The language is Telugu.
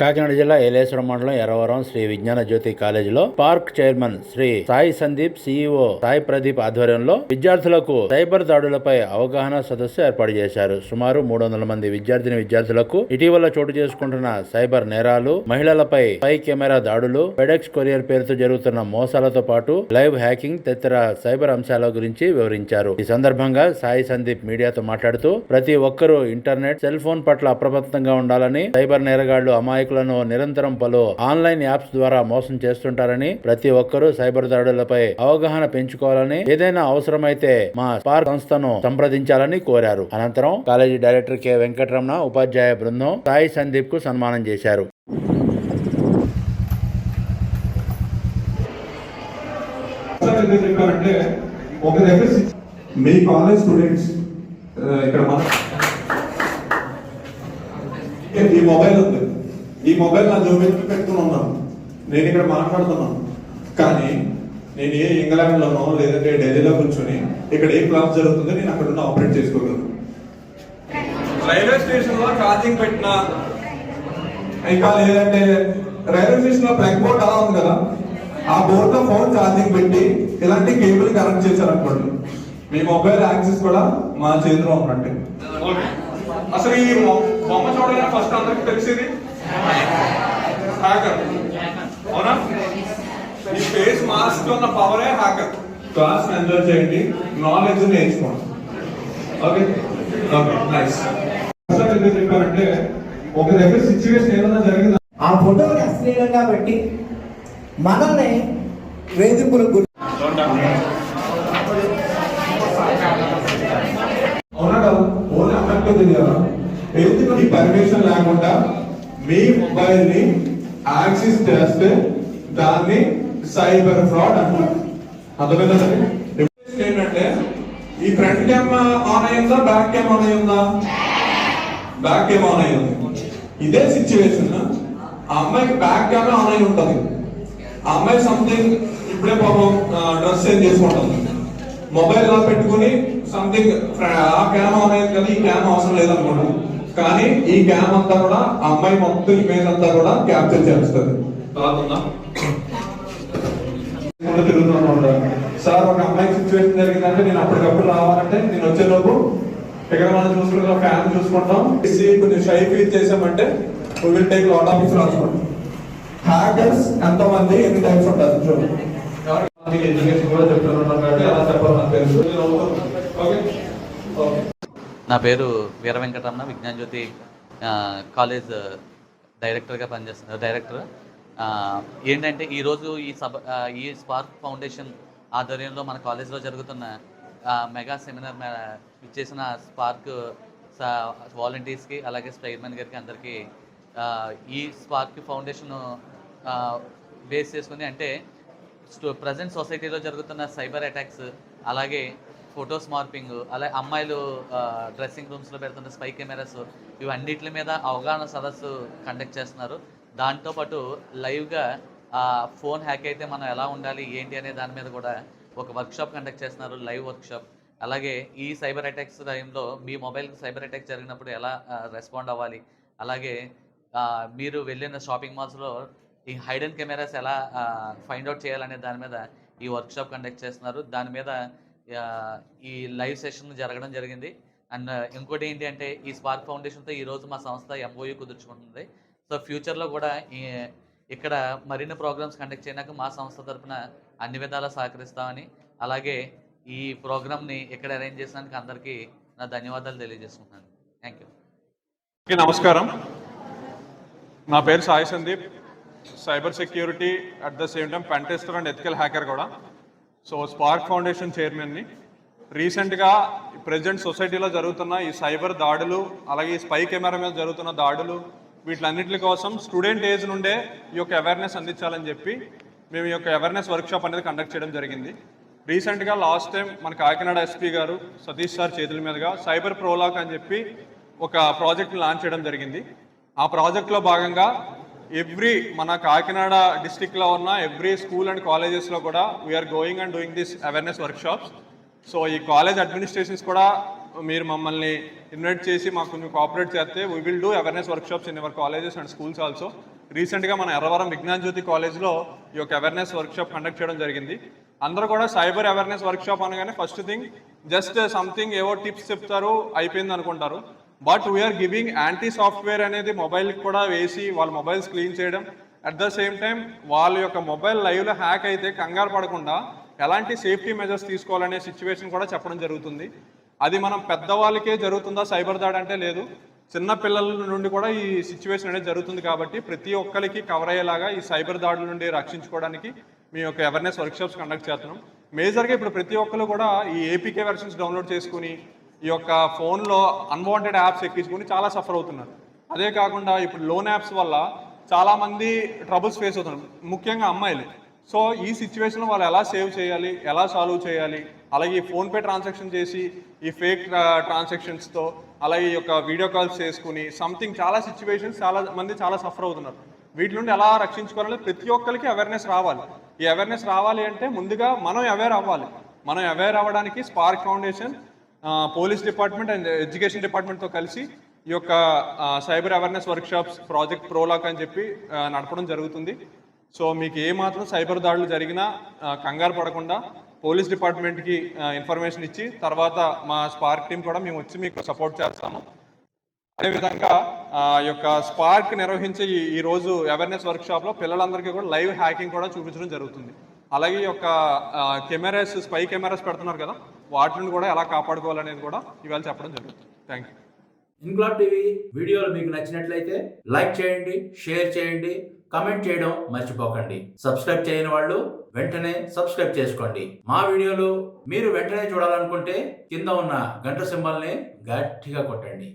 కాకినాడ జిల్లా ఏలేశ్వరం మండలం ఎరవరం శ్రీ విజ్ఞాన జ్యోతి కాలేజీలో park chairman Sri Sai Sandeep CEO Sai Pradeep ఆధ్వర్యంలో విద్యార్థులకు సైబర్ దాడులపై అవగాహన సదస్సు ఏర్పాటు చేశారు. సుమారు మూడు వందల మంది విద్యార్థిని విద్యార్థులకు ఇటీవల చోటు చేసుకుంటున్న సైబర్ నేరాలు మహిళలపై పై కెమెరా దాడులు ఫెడెక్స్ కొరియర్ పేరుతో జరుగుతున్న మోసాలతో పాటు లైవ్ హ్యాకింగ్ తదితర సైబర్ అంశాల గురించి వివరించారు. ఈ సందర్భంగా సాయి సందీప్ మీడియాతో మాట్లాడుతూ ప్రతి ఒక్కరూ ఇంటర్నెట్ సెల్ ఫోన్ పట్ల అప్రమత్తంగా ఉండాలని సైబర్ నేరగాళ్ళు నాయకులను నిరంతరం పలు ఆన్లైన్ యాప్స్ ద్వారా మోసం చేస్తుంటారని ప్రతి ఒక్కరూ సైబర్ దాడులపై అవగాహన పెంచుకోవాలని ఏదైనా అవసరమైతే మా స్పార్ సంస్థను సంప్రదించాలని కోరారు. అనంతరం కాలేజీ డైరెక్టర్ కె వెంకటరమణ ఉపాధ్యాయ బృందం సాయి సందీప్కు సన్మానం చేశారు. చెప్పారంటే ఒక దగ్గర మీ కాలేజ్ స్టూడెంట్స్ ఇక్కడ మన ఈ మొబైల్ ఉంది. ఈ మొబైల్ నా జోబెత్తి పెట్టుకుని ఉన్నాను. నేను ఇక్కడ మాట్లాడుతున్నాను. కానీ నేను ఏ ఇంగ్లాండ్లోనో లేదంటే ఢిల్లీలో కూర్చొని ఇక్కడ ఏ క్లాస్ జరుగుతుందో నేను అక్కడ ఉన్న ఆపరేట్ చేసుకోగలను. రైల్వే స్టేషన్లో ఛార్జింగ్ పెట్టిన ఇంకా లేదంటే రైల్వే స్టేషన్లో ప్లగ్ బోర్డ్ అలా ఉంది కదా ఆ బోర్డ్లో ఫోన్ ఛార్జింగ్ పెట్టి ఇలాంటి కేబుల్ కనెక్ట్ చేశారనుకోండి మీ మొబైల్ యాక్సెస్ కూడా మా చేతిలో ఉన్నట్టు. అసలు ఈ మొ- బొమ్మ చూడగానే ఫస్ట్ అందరికి తెలిసేది హ్యాకర్ అవునా? ఈ ఫేస్ మాస్క్ ఉన్న పవరే హ్యాకర్ క్లాస్ ఎంజాయ్ చేయండి. నాలెడ్జ్ నేర్చుకోండి. ఓకే ఓకే నైస్ ఎందుకు చెప్పారంటే ఒక దగ్గర సిచ్యువేషన్ ఏదైనా జరిగిందా? ఆ ఫోటోని అశ్లీలంగా పెట్టి మనల్ని వేధింపులకు గురి అవునా ఓన్లీ అమ్మకి తెలియాలా ఎందుకు పర్మిషన్ లేకుండా మీ మొబైల్ని యాక్సెస్ చేస్తే దాన్ని సైబర్ ఫ్రాడ్ అంటారు. అర్థమైందండి ఏంటంటే ఈ ఫ్రంట్ క్యామ్ ఆన్ అయ్యిందా బ్యాక్ క్యామ్ ఆన్ అయ్యిందా? బ్యాక్ క్యామ్ ఆన్ అయ్యింది. ఇదే సిచ్యువేషన్ ఆ? అమ్మాయికి బ్యాక్ క్యామ్ ఆన్ అయి ఉంటది. ఆ అమ్మాయి సంథింగ్ ఇప్పుడే పాపం డ్రెస్ చేంజ్ చేసుకుంటుంది. మొబైల్ లా పెట్టుకుని సంథింగ్ ఆ క్యామ్ ఆన్ అయింది కదా ఈ క్యామ్ అవసరం లేదనుకోండి కానీ ఈ క్యామ్ అంతా కూడా అమ్మాయి మొత్తం ఇమేజ్ అంతా కూడా క్యాప్చర్ చేస్తుంది. సార్ ఒక అమ్మాయి సిచ్యువేషన్ జరిగిందంటే నేను అప్పటికప్పుడు రావాలంటే నేను వచ్చే లోపు ఇక్కడ మనం చూసుకుంటాం ఫ్యాన్ చూసుకుంటాం. కొంచెం షై ఫీల్ చేసామంటే విల్ టేక్ లాట్ ఆఫ్ రాసుకోండి హ్యాకర్స్ ఎంతమంది ఎన్ని టైప్స్ ఉంటారు చూడండి ఎడ్యుకేషన్ కూడా చెప్తున్నారు కాబట్టి అలా చెప్పాలి నాకు తెలుసు. ఓకే. ఓకే. నా పేరు వీర వెంకటరమణ విజ్ఞాన జ్యోతి కాలేజ్ డైరెక్టర్గా పనిచేస్తున్నారు డైరెక్టర్. ఏంటంటే ఈరోజు ఈ సభ ఈ స్పార్క్ ఫౌండేషన్ ఆధ్వర్యంలో మన కాలేజ్లో జరుగుతున్న మెగా సెమినార్ చేసిన ఇచ్చేసిన స్పార్క్ వాలంటీర్స్కి అలాగే చైర్మన్ గారికి అందరికీ ఈ స్పార్క్ ఫౌండేషన్ బేస్ చేసుకుని అంటే ప్రజెంట్ సొసైటీలో జరుగుతున్న సైబర్ అటాక్స్ అలాగే ఫొటోస్ మార్పింగ్ అలాగే అమ్మాయిలు డ్రెస్సింగ్ రూమ్స్లో పెడుతున్న స్పై కెమెరాస్ ఇవన్నిటి మీద అవగాహన సదస్సు కండక్ట్ చేస్తున్నారు. దాంతోపాటు లైవ్గా ఫోన్ హ్యాక్ అయితే మనం ఎలా ఉండాలి ఏంటి అనే దాని మీద కూడా ఒక వర్క్షాప్ కండక్ట్ చేస్తున్నారు లైవ్ వర్క్షాప్ అలాగే ఈ సైబర్ అటాక్స్ టైంలో మీ మొబైల్కి సైబర్ అటాక్ జరిగినప్పుడు ఎలా రెస్పాండ్ అవ్వాలి? అలాగే మీరు వెళ్ళిన షాపింగ్ మాల్స్లో ఈ హైడెన్ కెమెరాస్ ఎలా ఫైండ్ అవుట్ చేయాలనే దాని మీద ఈ వర్క్షాప్ కండక్ట్ చేస్తున్నారు. దాని మీద ఈ లైవ్ సెషన్ జరగడం జరిగింది. అండ్ ఇంకోటి ఏంటి అంటే ఈ స్పార్క్ ఫౌండేషన్తో ఈరోజు మా సంస్థ ఎంఓయూ కుదుర్చుకుంటుంది. సో ఫ్యూచర్లో కూడా ఈ ఇక్కడ మరిన్ని ప్రోగ్రామ్స్ కండక్ట్ చేయడానికి మా సంస్థ తరఫున అన్ని విధాలా సహకరిస్తామని అలాగే ఈ ప్రోగ్రామ్ని ఇక్కడ అరేంజ్ చేసినందుకు అందరికీ నా ధన్యవాదాలు తెలియజేసుకుంటున్నాను. Thank you. నమస్కారం. నా పేరు Sai Sandeep cyber security at the same time pentester and ethical hacker కూడా. సో స్పార్క్ ఫౌండేషన్ చైర్మన్ని. రీసెంట్గా ప్రజెంట్ సొసైటీలో జరుగుతున్న ఈ సైబర్ దాడులు అలాగే ఈ స్పై కెమెరా మీద జరుగుతున్న దాడులు వీటిలన్నింటి కోసం స్టూడెంట్ ఏజ్ నుండే ఈ యొక్క అవేర్నెస్ అందించాలని చెప్పి మేము ఈ యొక్క అవేర్నెస్ వర్క్షాప్ అనేది కండక్ట్ చేయడం జరిగింది. రీసెంట్గా లాస్ట్ టైం మన కాకినాడ ఎస్పీ గారు సతీష్ సార్ చేతుల మీదుగా సైబర్ ప్రోలాక్ అని చెప్పి ఒక ప్రాజెక్ట్ని లాంచ్ చేయడం జరిగింది. ఆ ప్రాజెక్ట్లో భాగంగా ఎవ్రీ మన కాకినాడ డిస్టిక్లో ఉన్న ఎవ్రీ స్కూల్ అండ్ కాలేజెస్లో కూడా we're going and doing this awareness workshops so ఈ కాలేజ్ అడ్మినిస్ట్రేషన్స్ కూడా మీరు మమ్మల్ని ఇన్వైట్ చేసి మాకు కొంచెం కోఆపరేట్ చేస్తే we will do awareness workshops in our colleges and schools also రీసెంట్గా మన ఎర్రవరం విజ్ఞాన్ జ్యోతి కాలేజ్లో ఈ యొక్క అవేర్నెస్ వర్క్షాప్ కండక్ట్ చేయడం జరిగింది. అందరూ కూడా సైబర్ అవేర్నెస్ వర్క్షాప్ అనగానే ఫస్ట్ థింగ్ జస్ట్ సంథింగ్ ఏవో టిప్స్ చెప్తారు అయిపోయింది అనుకుంటారు. But we're giving anti software అనేది మొబైల్కి కూడా వేసి వాళ్ళ మొబైల్స్ క్లీన్ చేయడం. అట్ ద సేమ్ టైం వాళ్ళ యొక్క మొబైల్ లైవ్లో హ్యాక్ అయితే కంగారు పడకుండా ఎలాంటి సేఫ్టీ మెజర్స్ తీసుకోవాలనే సిచ్యువేషన్ కూడా చెప్పడం జరుగుతుంది. అది మనం పెద్దవాళ్ళకే జరుగుతుందా? సైబర్ దాడి అంటే లేదు. చిన్న పిల్లల నుండి కూడా ఈ సిచ్యువేషన్ అనేది జరుగుతుంది కాబట్టి ప్రతి ఒక్కరికి కవర్ అయ్యేలాగా ఈ సైబర్ దాడుల నుండి రక్షించుకోవడానికి మీ యొక్క అవేర్నెస్ వర్క్షాప్స్ కండక్ట్ చేస్తున్నాం. మేజర్గా ఇప్పుడు ప్రతి ఒక్కరు కూడా ఈ ఏపీకే వెర్షన్స్ డౌన్లోడ్ చేసుకుని ఈ యొక్క ఫోన్లో అన్వాంటెడ్ యాప్స్ ఎక్కించుకుని చాలా సఫర్ అవుతున్నారు. అదే కాకుండా ఇప్పుడు లోన్ యాప్స్ వల్ల చాలామంది ట్రబుల్స్ ఫేస్ అవుతున్నారు. ముఖ్యంగా అమ్మాయిలు. సో ఈ సిచ్యువేషన్లో వాళ్ళు ఎలా సేవ్ చేయాలి? ఎలా సాల్వ్ చేయాలి? అలాగే ఈ ఫోన్పే ట్రాన్సాక్షన్ చేసి ఈ ఫేక్ ట్రాన్సాక్షన్స్తో అలాగే ఈ యొక్క వీడియో కాల్స్ చేసుకుని సంథింగ్ చాలా సిచ్యువేషన్స్ చాలా మంది చాలా సఫర్ అవుతున్నారు. వీటి నుండి ఎలా రక్షించుకోవాలంటే ప్రతి ఒక్కరికి అవేర్నెస్ రావాలి. ఈ అవేర్నెస్ రావాలి అంటే ముందుగా మనం అవేర్ అవ్వాలి. మనం అవేర్ అవ్వడానికి Spark Foundation police department and education డిపార్ట్మెంట్తో కలిసి ఈ యొక్క సైబర్ అవేర్నెస్ వర్క్షాప్స్ ప్రాజెక్ట్ ప్రోలాక్ అని చెప్పి నడపడం జరుగుతుంది. సో మీకు ఏ మాత్రం సైబర్ దాడులు జరిగినా కంగారు పడకుండా పోలీస్ డిపార్ట్మెంట్కి ఇన్ఫర్మేషన్ ఇచ్చి తర్వాత మా స్పార్క్ టీం కూడా మేము వచ్చి మీకు సపోర్ట్ చేస్తాము. అదేవిధంగా ఈ యొక్క స్పార్క్ నిర్వహించే ఈ ఈ రోజు అవేర్నెస్ వర్క్షాప్లో పిల్లలందరికీ కూడా లైవ్ హ్యాకింగ్ కూడా చూపించడం జరుగుతుంది. అలాగే ఈ యొక్క కెమెరాస్ స్పై కెమెరాస్ పెడుతున్నారు కదా వాటిని కూడా ఎలా కాపాడుకోవాలనేది కూడా ఇవాళ చెప్పడం జరుగుతుంది. థ్యాంక్ యూ ఇన్క్లాబ్ టీవీ వీడియోలు మీకు నచ్చినట్లయితే లైక్ చేయండి షేర్ చేయండి కమెంట్ చేయడం మర్చిపోకండి. సబ్స్క్రైబ్ చేయని వాళ్ళు వెంటనే సబ్స్క్రైబ్ చేసుకోండి. మా వీడియోలు మీరు వెంటనే చూడాలనుకుంటే కింద ఉన్న గంట సింబల్ని గట్టిగా కొట్టండి.